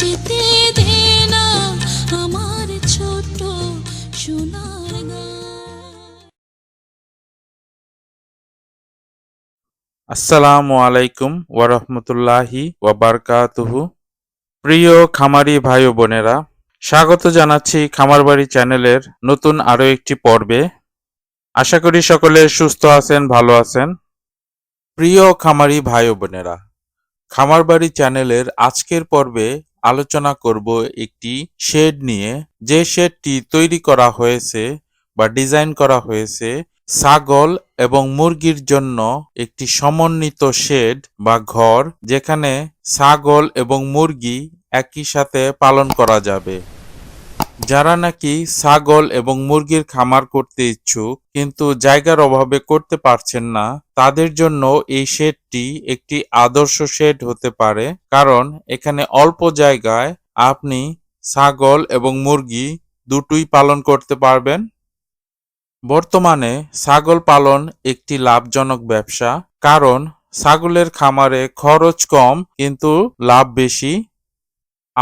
যেতে দে আসসালামু আলাইকুম ওয়ারহমতুল্লাহি ওয়াবারকাতুহু। প্রিয় খামারি ভাই বোনেরা, স্বাগত জানাচ্ছি খামারবাড়ি চ্যানেলের নতুন আরও একটি পর্বে। আশা করি সকলে সুস্থ আছেন, ভালো আছেন। প্রিয় খামারি ভাই বোনেরা, খামারবাড়ি চ্যানেলের আজকের পর্বে আলোচনা করব একটি শেড নিয়ে। যে শেডটি তৈরি করা হয়েছে বা ডিজাইন করা হয়েছে ছাগল এবং মুরগির জন্য একটি সমন্বিত শেড বা ঘর, যেখানে ছাগল এবং মুরগি একই সাথে পালন করা যাবে। যারা নাকি ছাগল এবং মুরগির খামার করতে ইচ্ছুক, কিন্তু জায়গার অভাবে করতে পারছেন না, তাদের জন্য এই শেডটি একটি আদর্শ শেড হতে পারে। কারণ এখানে অল্প জায়গায় আপনি ছাগল এবং মুরগি দুটোই পালন করতে পারবেন। বর্তমানে ছাগল পালন একটি লাভজনক ব্যবসা, কারণ ছাগলের খামারে খরচ কম, কিন্তু লাভ বেশি।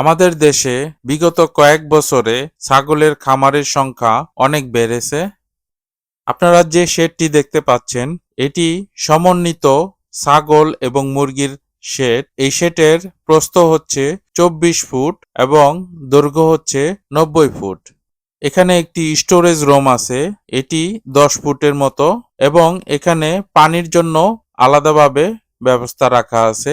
আমাদের দেশে বিগত কয়েক বছরে ছাগলের খামারের সংখ্যা অনেক বেড়েছে। আপনারা যে শেডটি দেখতে পাচ্ছেন, এটি সমন্বিত ছাগল এবং মুরগির শেড। এই শেডের প্রস্থ হচ্ছে চব্বিশ ফুট এবং দৈর্ঘ্য হচ্ছে নব্বই ফুট। এখানে একটি স্টোরেজ রুম আছে, এটি দশ ফুটের মতো এবং এখানে পানির জন্য আলাদাভাবে ব্যবস্থা রাখা আছে।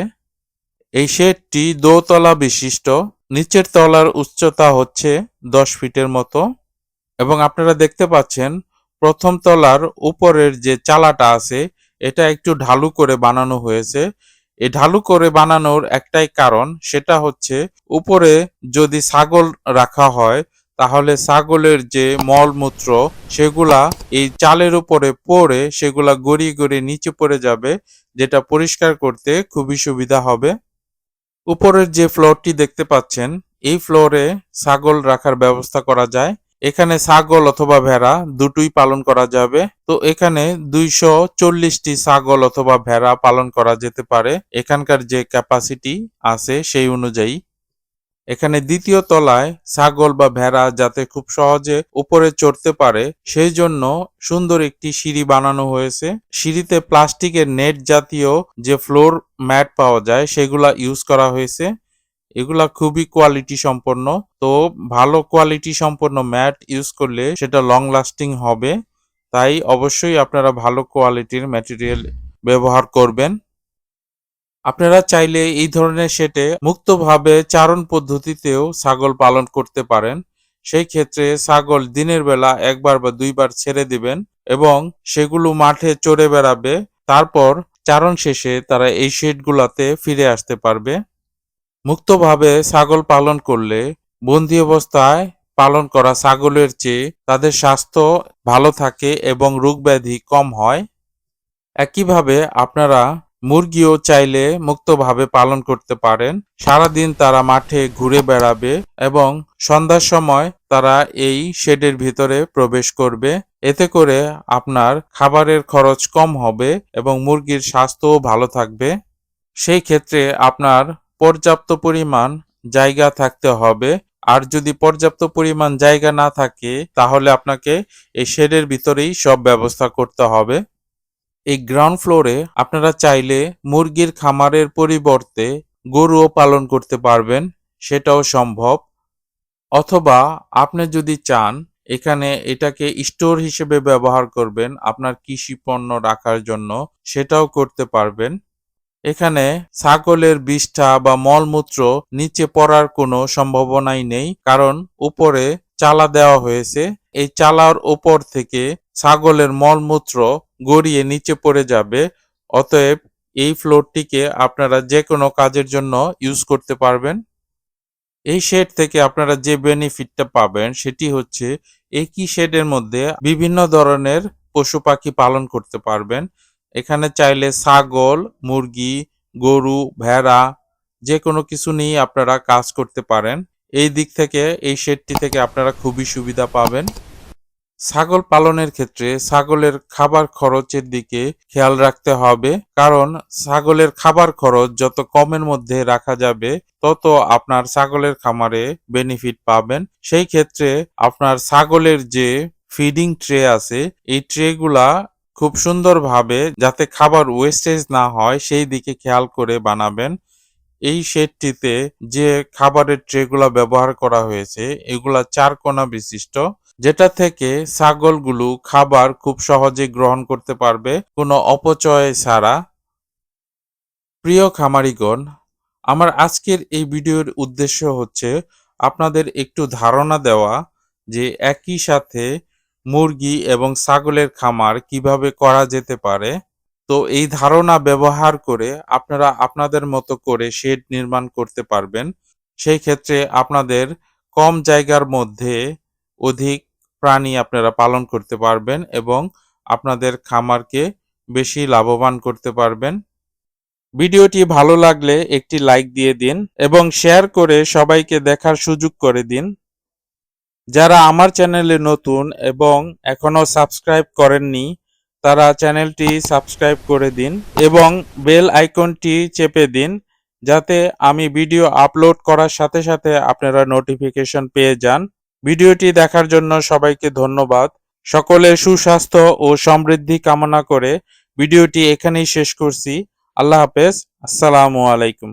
এই শেডটি দোতলা বিশিষ্ট নিচের তলার উচ্চতা হচ্ছে দশ ফিটের মতো এবং আপনারা দেখতে পাচ্ছেন প্রথম তলার উপরের যে চালাটা আছে, এটা একটু ঢালু করে বানানো হয়েছে। এই ঢালু করে বানানোর একটাই কারণ, সেটা হচ্ছে উপরে যদি ছাগল রাখা হয়, তাহলে ছাগলের যে মলমূত্র, সেগুলা এই চালের উপরে পড়ে, সেগুলা গড়িয়ে গড়িয়ে নিচে পড়ে যাবে, যেটা পরিষ্কার করতে খুবই সুবিধা হবে। উপরের যে ফ্লোরটি দেখতে পাচ্ছেন, এই ফ্লোরে ছাগল রাখার ব্যবস্থা করা যায়। এখানে ছাগল অথবা ভেড়া দুটোই পালন করা যাবে। তো এখানে দুইশো চল্লিশটি ছাগল অথবা ভেড়া পালন করা যেতে পারে। এখানকার যে ক্যাপাসিটি আছে সেই অনুযায়ী এখানে দ্বিতীয় তলায় ছাগল বা ভেড়া যাতে খুব সহজে উপরে চড়তে পারে, সেই জন্য সুন্দর একটি সিঁড়ি বানানো হয়েছে। সিঁড়িতে প্লাস্টিকের নেট জাতীয় যে ফ্লোর ম্যাট পাওয়া যায়, সেগুলা ইউজ করা হয়েছে। এগুলা খুবই কোয়ালিটি সম্পন্ন। তো ভালো কোয়ালিটি সম্পন্ন ম্যাট ইউজ করলে সেটা লং লাস্টিং হবে। তাই অবশ্যই আপনারা ভালো কোয়ালিটির ম্যাটেরিয়াল ব্যবহার করবেন। আপনারা চাইলে এই ধরনের সেটে মুক্তভাবে চারণ পদ্ধতিতেও ছাগল পালন করতে পারেন। সেই ক্ষেত্রে ছাগল দিনের বেলা একবার বা দুইবার ছেড়ে দিবেন এবং সেগুলো মাঠে চড়ে বেড়াবে। তারপর চারণ শেষে তারা এই শেডগুলাতে ফিরে আসতে পারবে। মুক্তভাবে ছাগল পালন করলে বন্দি অবস্থায় পালন করা ছাগলের চেয়ে তাদের স্বাস্থ্য ভালো থাকে এবং রোগ ব্যাধি কম হয়। একইভাবে আপনারা মুরগিও চাইলে মুক্তভাবে পালন করতে পারেন। সারাদিন তারা মাঠে ঘুরে বেড়াবে এবং সন্ধ্যার সময় তারা এই শেডের ভিতরে প্রবেশ করবে। এতে করে আপনার খাবারের খরচ কম হবে এবং মুরগির স্বাস্থ্যও ভালো থাকবে। সেই ক্ষেত্রে আপনার পর্যাপ্ত পরিমাণ জায়গা থাকতে হবে। আর যদি পর্যাপ্ত পরিমাণ জায়গা না থাকে, তাহলে আপনাকে এই শেডের ভিতরেই সব ব্যবস্থা করতে হবে। এই গ্রাউন্ড ফ্লোরে আপনারা চাইলে মুরগির খামারের পরিবর্তে গরুও পালন করতে পারবেন, সেটাও সম্ভব। অথবা আপনি যদি চান, এখানে এটাকে স্টোর হিসেবে ব্যবহার করবেন আপনার কৃষি পণ্য রাখার জন্য, সেটাও করতে পারবেন। এখানে ছাগলের বিষ্ঠা বা মলমূত্র নিচে পড়ার কোনো সম্ভাবনাই নেই, কারণ উপরে চালা দেওয়া হয়েছে। এই চালার উপর থেকে ছাগলের মলমূত্র গড়িয়ে নিচে পড়ে যাবে। অতএব এই ফ্লোরটিকে আপনারা যে কোনো কাজের জন্য ইউজ করতে পারবেন। এই শেড থেকে আপনারা যে বেনিফিটটা পাবেন সেটি হচ্ছে একই শেডের মধ্যে বিভিন্ন ধরনের পশু পাখি পালন করতে পারবেন। এখানে চাইলে ছাগল, মুরগি, গরু, ভেড়া যে কোনো কিছু নিয়ে আপনারা কাজ করতে পারেন। এই দিক থেকে, এই শেডটি থেকে আপনারা খুবই সুবিধা পাবেন। ছাগল পালনের ক্ষেত্রে ছাগলের খাবার খরচের দিকে খেয়াল রাখতে হবে, কারণ ছাগলের খাবার খরচ যত কমের মধ্যে রাখা যাবে, তত আপনার ছাগলের খামারে বেনিফিট পাবেন। সেই ক্ষেত্রে আপনার ছাগলের যে ফিডিং ট্রে আছে, এই ট্রেগুলা খুব সুন্দরভাবে যাতে খাবার ওয়েস্টেজ না হয়, সেই দিকে খেয়াল করে বানাবেন। এই শেডটিতে যে খাবারের ট্রেগুলা ব্যবহার করা হয়েছে, এগুলা চার কোণা বিশিষ্ট। যেটা থেকে ছাগলগুলো খাবার খুব সহজে গ্রহণ করতে পারবে, কোনো অপচয় ছাড়া। প্রিয় খামারিগণ, আমার আজকের এই ভিডিওর উদ্দেশ্য হচ্ছে আপনাদের একটু ধারণা দেওয়া যে একই সাথে মুরগি এবং ছাগলের খামার কীভাবে করা যেতে পারে। তো এই ধারণা ব্যবহার করে আপনারা আপনাদের মতো করে শেড নির্মাণ করতে পারবেন। সেই ক্ষেত্রে আপনাদের কম জায়গার মধ্যে অধিক প্রাণী আপনারা পালন করতে পারবেন এবং আপনাদের খামারকে বেশি লাভবান করতে পারবেন। ভিডিওটি ভালো লাগলে একটি লাইক দিয়ে দিন এবং শেয়ার করে সবাইকে দেখার সুযোগ করে দিন। যারা আমার চ্যানেলে নতুন এবং এখনও সাবস্ক্রাইব করেননি, তারা চ্যানেলটি সাবস্ক্রাইব করে দিন এবং বেল আইকনটি চেপে দিন যাতে আমি ভিডিও আপলোড করার সাথে সাথে আপনারা নোটিফিকেশন পেয়ে যান। ভিডিওটি দেখার জন্য সবাইকে ধন্যবাদ। সকলের সুস্বাস্থ্য ও সমৃদ্ধি কামনা করে ভিডিওটি এখানেই শেষ করছি। আল্লাহ হাফেজ। আসসালামু আলাইকুম।